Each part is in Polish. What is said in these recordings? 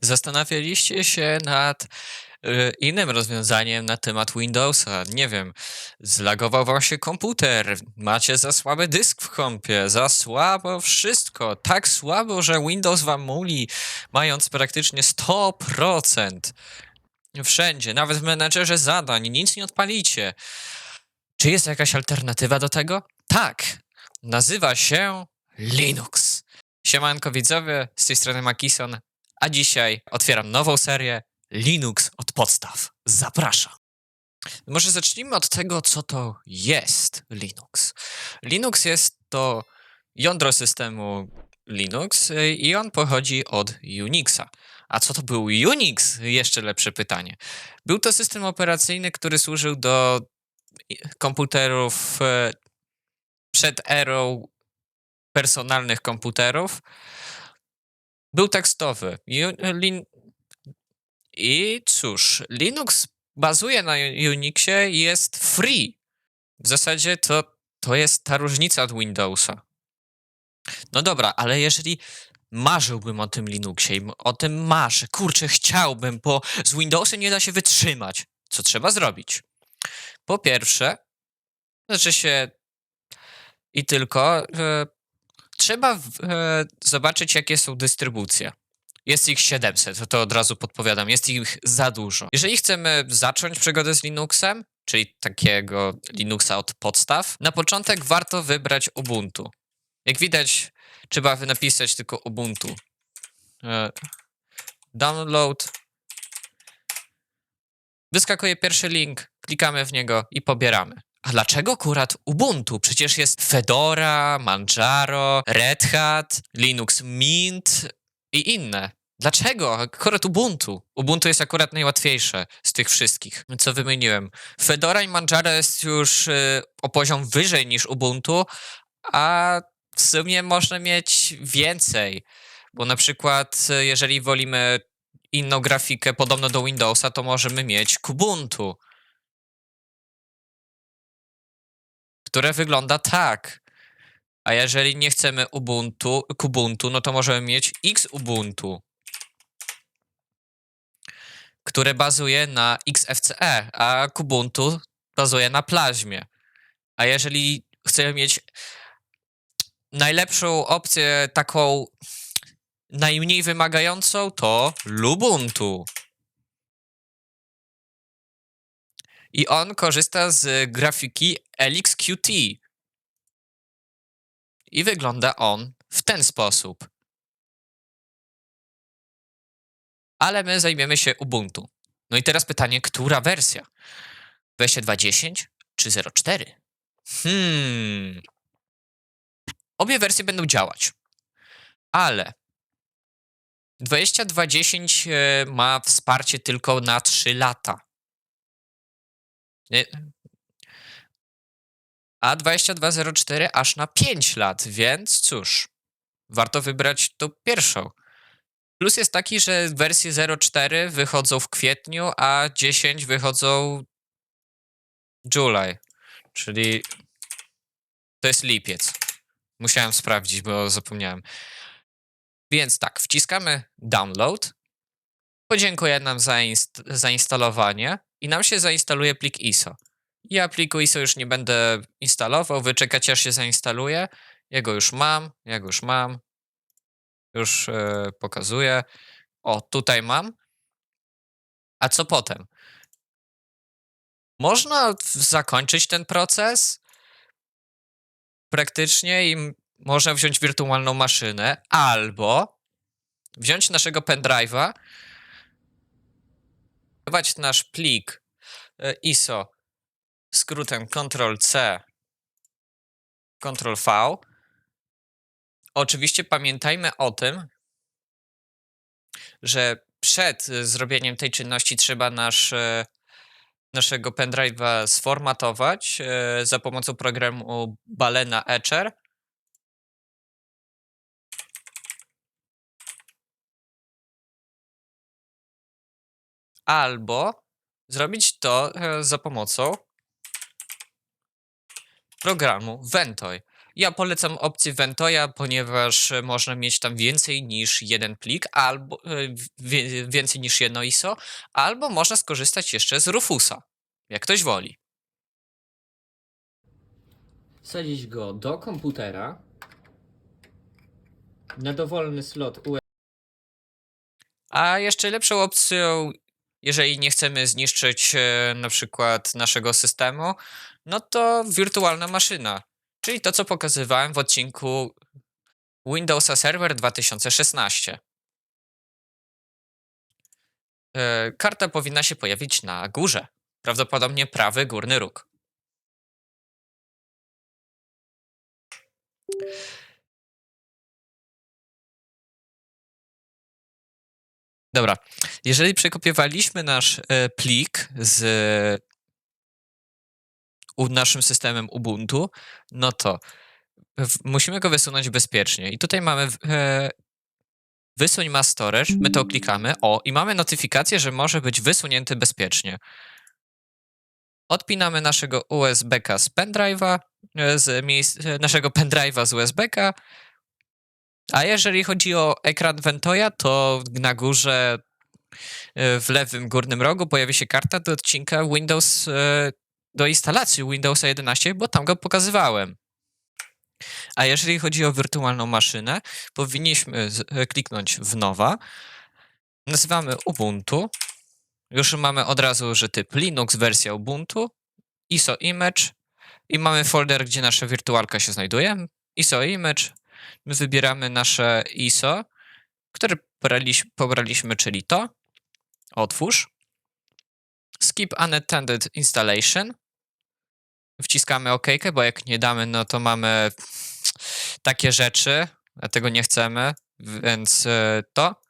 Zastanawialiście się nad y, innym rozwiązaniem na temat Windowsa. Nie wiem, zlagował wam się komputer, macie za słaby dysk w kompie, za słabo wszystko, tak słabo, że Windows wam muli, mając praktycznie 100%. Wszędzie, nawet w menedżerze zadań, nic nie odpalicie. Czy jest jakaś alternatywa do tego? Tak, nazywa się Linux. Siemanko widzowie, z tej strony Makison, a dzisiaj otwieram nową serię Linux od podstaw. Zapraszam. Może zacznijmy od tego, co to jest Linux. Linux jest to jądro systemu Linux i on pochodzi od Unixa. A co to był Unix? Jeszcze lepsze pytanie. Był to system operacyjny, który służył do komputerów e, przed erą personalnych komputerów. Był tekstowy. I cóż, Linux bazuje na Unixie i jest free. W zasadzie to, to jest ta różnica od Windowsa. No dobra, ale jeżeli marzyłbym o tym Linuxie i o tym marzę, kurczę, chciałbym, bo z Windowsem nie da się wytrzymać. Co trzeba zrobić? Po pierwsze, znaczy się i tylko, trzeba e, zobaczyć, jakie są dystrybucje. Jest ich 700, to, od razu podpowiadam, jest ich za dużo. Jeżeli chcemy zacząć przygodę z Linuxem, czyli takiego Linuxa od podstaw, na początek warto wybrać Ubuntu. Jak widać, trzeba napisać tylko Ubuntu. E, download. Wyskakuje pierwszy link, klikamy w niego i pobieramy. A dlaczego akurat Ubuntu? Przecież jest Fedora, Manjaro, Red Hat, Linux Mint i inne. Dlaczego akurat Ubuntu? Ubuntu jest akurat najłatwiejsze z tych wszystkich, co wymieniłem. Fedora i Manjaro jest już y, o poziom wyżej niż Ubuntu, a w sumie można mieć więcej, bo na przykład y, jeżeli wolimy inną grafikę podobno do Windowsa, to możemy mieć Kubuntu, które wygląda tak. A jeżeli nie chcemy Ubuntu, Kubuntu, no to możemy mieć Xubuntu, które bazuje na XFCE, a Kubuntu bazuje na Plaźmie. A jeżeli chcemy mieć najlepszą opcję, taką najmniej wymagającą, to Lubuntu. I on korzysta z grafiki LXQT. I wygląda on w ten sposób. Ale my zajmiemy się Ubuntu. No i teraz pytanie, która wersja? 22.10 czy 0.4? Hmm. Obie wersje będą działać. Ale 22.10 e, ma wsparcie tylko na 3 lata. Nie- A 22.04 aż na 5 lat, więc cóż, warto wybrać tą pierwszą. Plus jest taki, że wersje 0.4 wychodzą w kwietniu, a 10 wychodzą July, czyli to jest lipiec. Musiałem sprawdzić, bo zapomniałem. Więc tak, wciskamy download. Podziękuję nam za inst- zainstalowanie i nam się zainstaluje plik ISO. Ja pliku ISO już nie będę instalował, wy czekacie aż się zainstaluje. Ja go już mam, ja go już mam. Już e, pokazuję. O, tutaj mam. A co potem? Można zakończyć ten proces praktycznie i można wziąć wirtualną maszynę albo wziąć naszego pendrive'a, wstawiać nasz plik e, ISO skrótem Ctrl-C, Ctrl-V. Oczywiście pamiętajmy o tym, że przed e, zrobieniem tej czynności trzeba nasz, e, naszego pendrive'a sformatować za pomocą programu Balena Etcher. Albo zrobić to e, za pomocą programu Ventoy. Ja polecam opcję Ventoya, ponieważ można mieć tam więcej niż jeden plik, albo e, więcej niż jedno ISO, albo można skorzystać jeszcze z Rufusa, jak ktoś woli. Wsadzić go do komputera na dowolny slot USB. A jeszcze lepszą opcją, jeżeli nie chcemy zniszczyć e, na przykład naszego systemu, no to wirtualna maszyna. Czyli to, co pokazywałem w odcinku Windowsa Server 2016. E, Karta powinna się pojawić na górze. Prawdopodobnie prawy górny róg. Dobra, jeżeli przekopiowaliśmy nasz e, plik z naszym systemem Ubuntu, no to musimy go wysunąć bezpiecznie. I tutaj mamy e, wysuń ma storage, my to klikamy, o, i mamy notyfikację, że może być wysunięty bezpiecznie. Odpinamy naszego USB-ka z pendrive'a, e, z miejsc, naszego pendrive'a z USB-ka, a jeżeli chodzi o ekran Ventoya, to na górze e, w lewym górnym rogu pojawi się karta do odcinka Windows, e, do instalacji Windowsa 11, bo tam go pokazywałem. A jeżeli chodzi o wirtualną maszynę, powinniśmy e, kliknąć w nowa. Nazywamy Ubuntu. Już mamy od razu, typ Linux, wersja Ubuntu, ISO image i mamy folder, gdzie nasza wirtualka się znajduje. ISO image. My wybieramy nasze ISO, które pobraliś- pobraliśmy, czyli to. Otwórz. Skip unattended installation. Wciskamy OK, bo jak nie damy, no to mamy takie rzeczy, a tego nie chcemy, więc e, to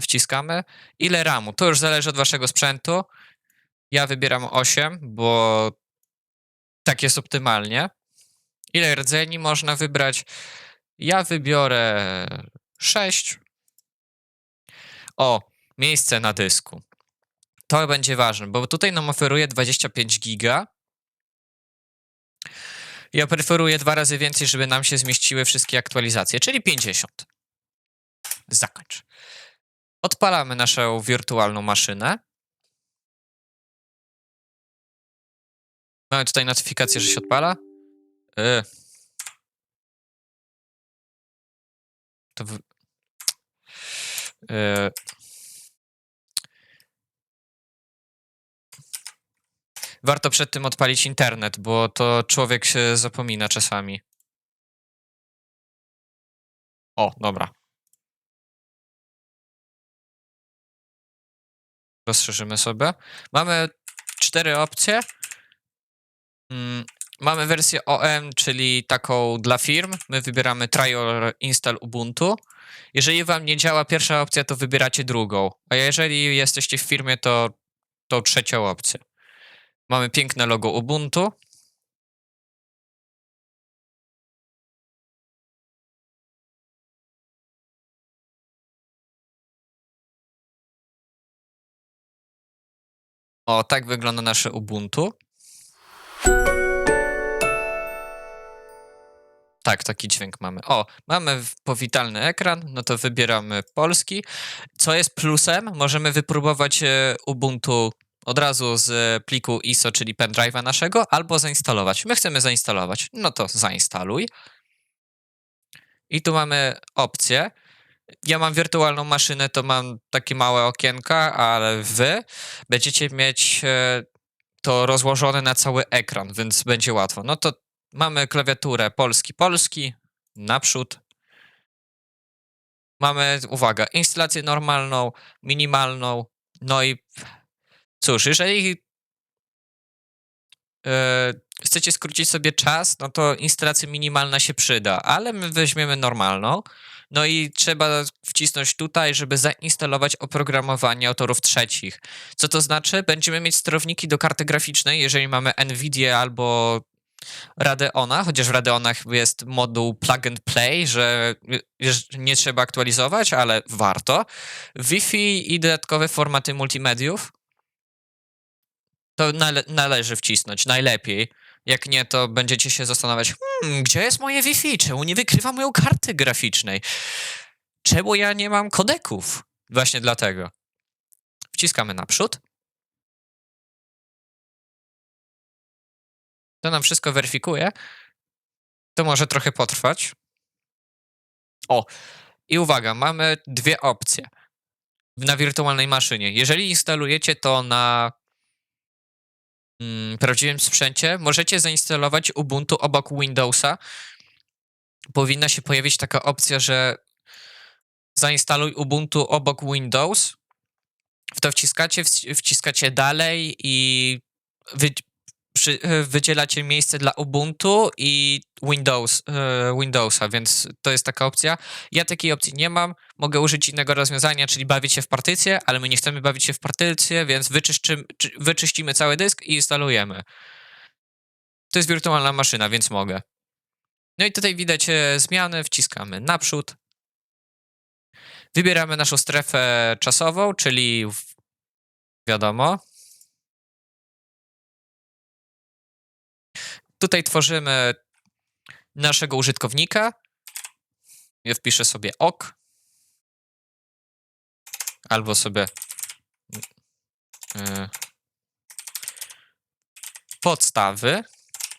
wciskamy. Ile RAMu? To już zależy od waszego sprzętu. Ja wybieram 8, bo tak jest optymalnie. Ile rdzeni można wybrać? Ja wybiorę 6. O, miejsce na dysku. To będzie ważne, bo tutaj nam oferuje 25 giga. Ja preferuję dwa razy więcej, żeby nam się zmieściły wszystkie aktualizacje, czyli 50. Zakończ. Odpalamy naszą wirtualną maszynę. Mamy tutaj notyfikację, że się odpala. Yy. To w... yy. Warto przed tym odpalić internet, bo to człowiek się zapomina czasami. O, dobra. Rozszerzymy sobie. Mamy cztery opcje. Mm, Mamy wersję OM, czyli taką dla firm. My wybieramy Trial Install Ubuntu. Jeżeli wam nie działa pierwsza opcja, to wybieracie drugą. A jeżeli jesteście w firmie, to tą trzecią opcję. Mamy piękne logo Ubuntu. O, tak wygląda nasze Ubuntu. Tak, taki dźwięk mamy. O, mamy powitalny ekran, no to wybieramy polski. Co jest plusem? Możemy wypróbować e, Ubuntu od razu z pliku ISO, czyli pendrive'a naszego, albo zainstalować. My chcemy zainstalować, no to zainstaluj. I tu mamy opcję. Ja mam wirtualną maszynę, to mam takie małe okienka, ale wy będziecie mieć e, to rozłożone na cały ekran, więc będzie łatwo. No to mamy klawiaturę polski, polski, naprzód. Mamy, uwaga, instalację normalną, minimalną, no i cóż, jeżeli e, chcecie skrócić sobie czas, no to instalacja minimalna się przyda, ale my weźmiemy normalną. No i trzeba wcisnąć tutaj, żeby zainstalować oprogramowanie autorów trzecich. Co to znaczy? Będziemy mieć sterowniki do karty graficznej, jeżeli mamy NVIDIA albo Radeona, chociaż w Radeonach jest moduł plug and play, że nie trzeba aktualizować, ale warto. Wi-Fi i dodatkowe formaty multimediów to nale należy wcisnąć, najlepiej. Jak nie, to będziecie się zastanawiać, hmm, gdzie jest moje Wi-Fi? Czemu nie wykrywa moją karty graficznej? Czemu ja nie mam kodeków? Właśnie dlatego. Wciskamy naprzód. To nam wszystko weryfikuje. To może trochę potrwać. O, i uwaga, mamy dwie opcje na wirtualnej maszynie. Jeżeli instalujecie to na mm, prawdziwym sprzęcie, możecie zainstalować Ubuntu obok Windowsa. Powinna się pojawić taka opcja, że zainstaluj Ubuntu obok Windows. W to wciskacie, wci- wciskacie dalej i wy, przy, e, wydzielacie miejsce dla Ubuntu i Windows, e, Windowsa, więc to jest taka opcja. Ja takiej opcji nie mam. Mogę użyć innego rozwiązania, czyli bawić się w partycję, ale my nie chcemy bawić się w partycję, więc wyczyścimy cały dysk i instalujemy. To jest wirtualna maszyna, więc mogę. No i tutaj widać e, zmiany, wciskamy naprzód. Wybieramy naszą strefę czasową, czyli wiadomo. Tutaj tworzymy naszego użytkownika. Ja wpiszę sobie ok. Albo sobie y, podstawy.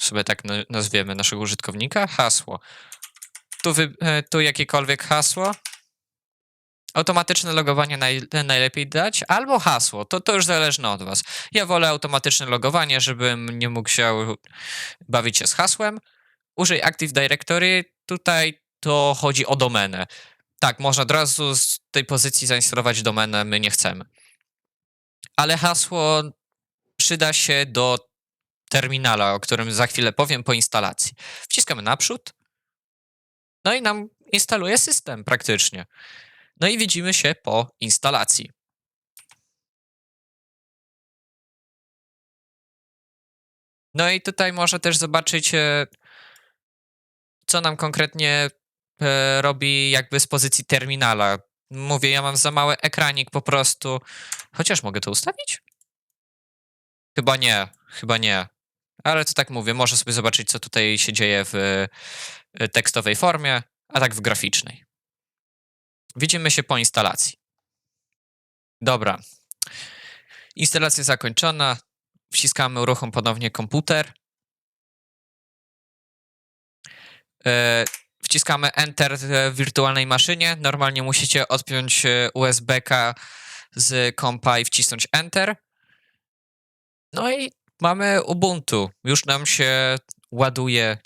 Sobie tak na- nazwiemy naszego użytkownika. Hasło. Tu, wy, y, tu jakiekolwiek hasło. Automatyczne logowanie naj, najlepiej dać, albo hasło. To, to już zależne od Was. Ja wolę automatyczne logowanie, żebym nie mógł się bawić się z hasłem. Użyj Active Directory. Tutaj to chodzi o domenę. Tak, można od razu z tej pozycji zainstalować domenę, my nie chcemy. Ale hasło przyda się do terminala, o którym za chwilę powiem po instalacji. Wciskamy naprzód. No i nam instaluje system praktycznie. No i widzimy się po instalacji. No i tutaj można też zobaczyć, e, co nam konkretnie e, robi jakby z pozycji terminala. Mówię, ja mam za mały ekranik po prostu. Chociaż mogę to ustawić? Chyba nie, chyba nie. Ale to tak mówię, może sobie zobaczyć, co tutaj się dzieje w e, tekstowej formie, a tak w graficznej. Widzimy się po instalacji. Dobra. Instalacja zakończona. Wciskamy uruchom ponownie komputer. E, Wciskamy Enter w wirtualnej maszynie. Normalnie musicie odpiąć e, USB-ka z kompa i wcisnąć Enter. No i mamy Ubuntu. Już nam się ładuje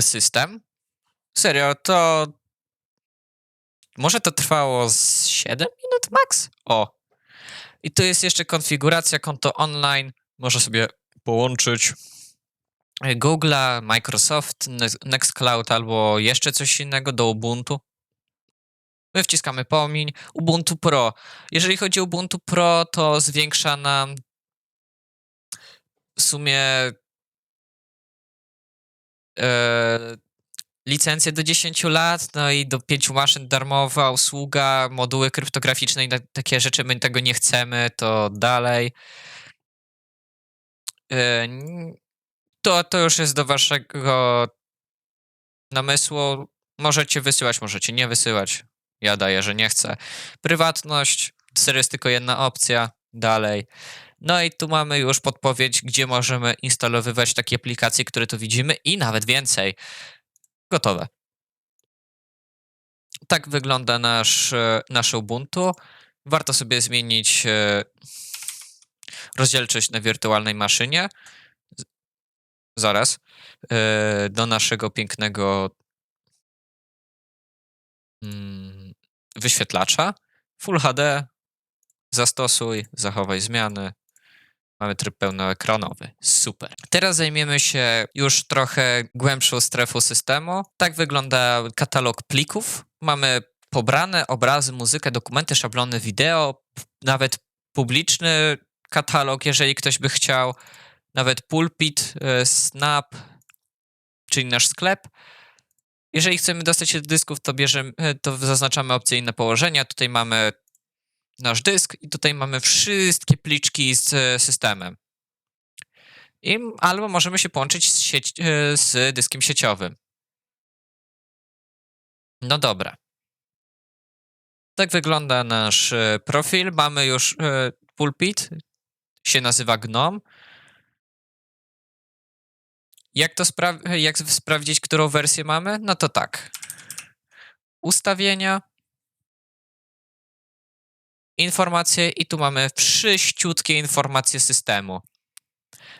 system. Serio, to może to trwało z 7 minut max? O. I tu jest jeszcze konfiguracja konto online. Można sobie połączyć Google'a, Microsoft, Ne- Nextcloud albo jeszcze coś innego do Ubuntu. My wciskamy pomiń. Ubuntu Pro. Jeżeli chodzi o Ubuntu Pro, to zwiększa nam w sumie e, licencję do 10 lat, no i do 5 maszyn darmowa usługa, moduły kryptograficzne i takie rzeczy. My tego nie chcemy, to dalej. E, To, to już jest do waszego namysłu. Możecie wysyłać, możecie nie wysyłać. Ja daję, że nie chcę. Prywatność, serio jest tylko jedna opcja. Dalej. No i tu mamy już podpowiedź, gdzie możemy instalowywać takie aplikacje, które tu widzimy i nawet więcej. Gotowe. Tak wygląda nasz, e, nasze Ubuntu. Warto sobie zmienić e, rozdzielczość na wirtualnej maszynie. Zaraz. E, Do naszego pięknego mm, wyświetlacza. Full HD. Zastosuj, zachowaj zmiany. Mamy tryb pełnoekranowy. Super. Teraz zajmiemy się już trochę głębszą strefą systemu. Tak wygląda katalog plików. Mamy pobrane obrazy, muzykę, dokumenty, szablony wideo, nawet publiczny katalog, jeżeli ktoś by chciał, nawet pulpit, e, snap, czyli nasz sklep. Jeżeli chcemy dostać się do dysków, to, bierzemy, e, to zaznaczamy opcyjne położenia. Tutaj mamy nasz dysk i tutaj mamy wszystkie pliczki z systemem. I, albo możemy się połączyć z, sieć, e, z dyskiem sieciowym. No dobra. Tak wygląda nasz e, profil. Mamy już e, pulpit. Się nazywa GNOME. Jak to spra- jak sprawdzić, którą wersję mamy? No to tak. Ustawienia. Informacje i tu mamy wszyściutkie informacje systemu.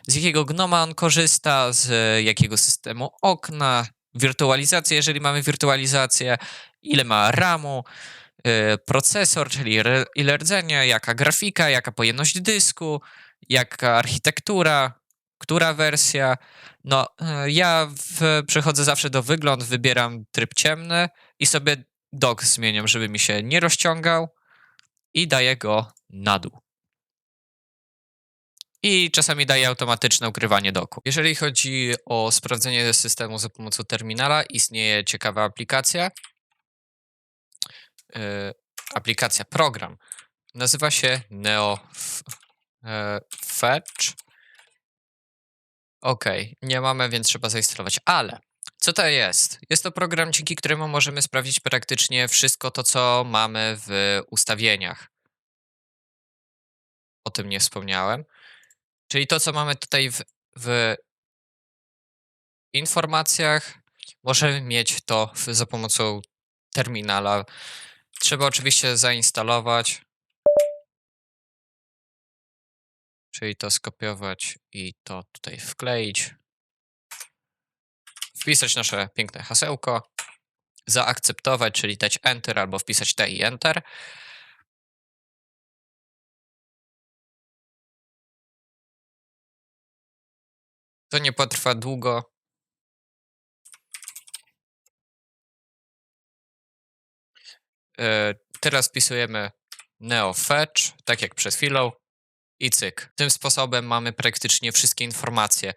Z jakiego gnoma on korzysta, z jakiego systemu okna, wirtualizację, jeżeli mamy wirtualizację, ile ma RAMu, y, procesor, czyli ile rdzenia, jaka grafika, jaka pojemność dysku, jaka architektura, która wersja. No, y, ja w, przechodzę zawsze do wygląd, wybieram tryb ciemny i sobie dock zmieniam, żeby mi się nie rozciągał i daję go na dół. I czasami daje automatyczne ukrywanie doku. Jeżeli chodzi o sprawdzenie systemu za pomocą terminala, istnieje ciekawa aplikacja. Yy, aplikacja, program. Nazywa się Neo e, Fetch. Ok, nie mamy, więc trzeba zainstalować. Ale co to jest? Jest to program, dzięki któremu możemy sprawdzić praktycznie wszystko to, co mamy w ustawieniach. O tym nie wspomniałem. Czyli to, co mamy tutaj w, w informacjach, możemy mieć to w, za pomocą terminala. Trzeba oczywiście zainstalować. Czyli to skopiować i to tutaj wkleić. Wpisać nasze piękne hasełko. Zaakceptować, czyli dać Enter albo wpisać T i Enter. To nie potrwa długo. E, Teraz wpisujemy neofetch, tak jak przed chwilą, i cyk. Tym sposobem mamy praktycznie wszystkie informacje.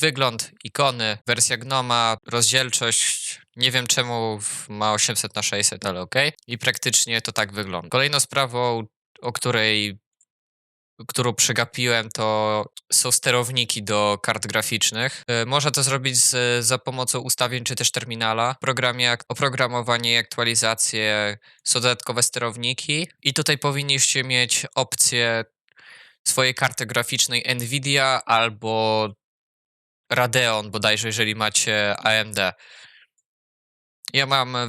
Wygląd, ikony, wersja Gnoma, rozdzielczość. Nie wiem czemu ma 800 na 600, ale ok. I praktycznie to tak wygląda. Kolejną sprawą, o której którą przegapiłem, to są sterowniki do kart graficznych. E, Można to zrobić z, za pomocą ustawień czy też terminala. W programie oprogramowanie i aktualizacje są dodatkowe sterowniki i tutaj powinniście mieć opcję swojej karty graficznej Nvidia albo Radeon bodajże, jeżeli macie AMD. Ja mam e,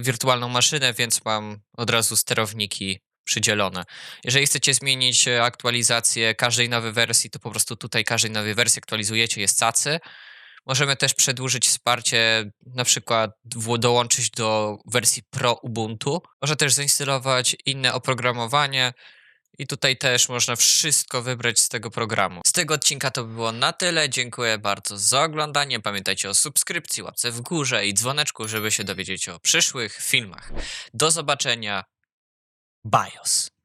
wirtualną maszynę, więc mam od razu sterowniki przydzielone. Jeżeli chcecie zmienić e, aktualizację każdej nowej wersji, to po prostu tutaj każdej nowej wersji aktualizujecie, jest cacy. Możemy też przedłużyć wsparcie, na przykład dołączyć do wersji Pro Ubuntu. Można też zainstalować inne oprogramowanie i tutaj też można wszystko wybrać z tego programu. Z tego odcinka to by było na tyle. Dziękuję bardzo za oglądanie. Pamiętajcie o subskrypcji, łapce w górze i dzwoneczku, żeby się dowiedzieć o przyszłych filmach. Do zobaczenia. BIOS.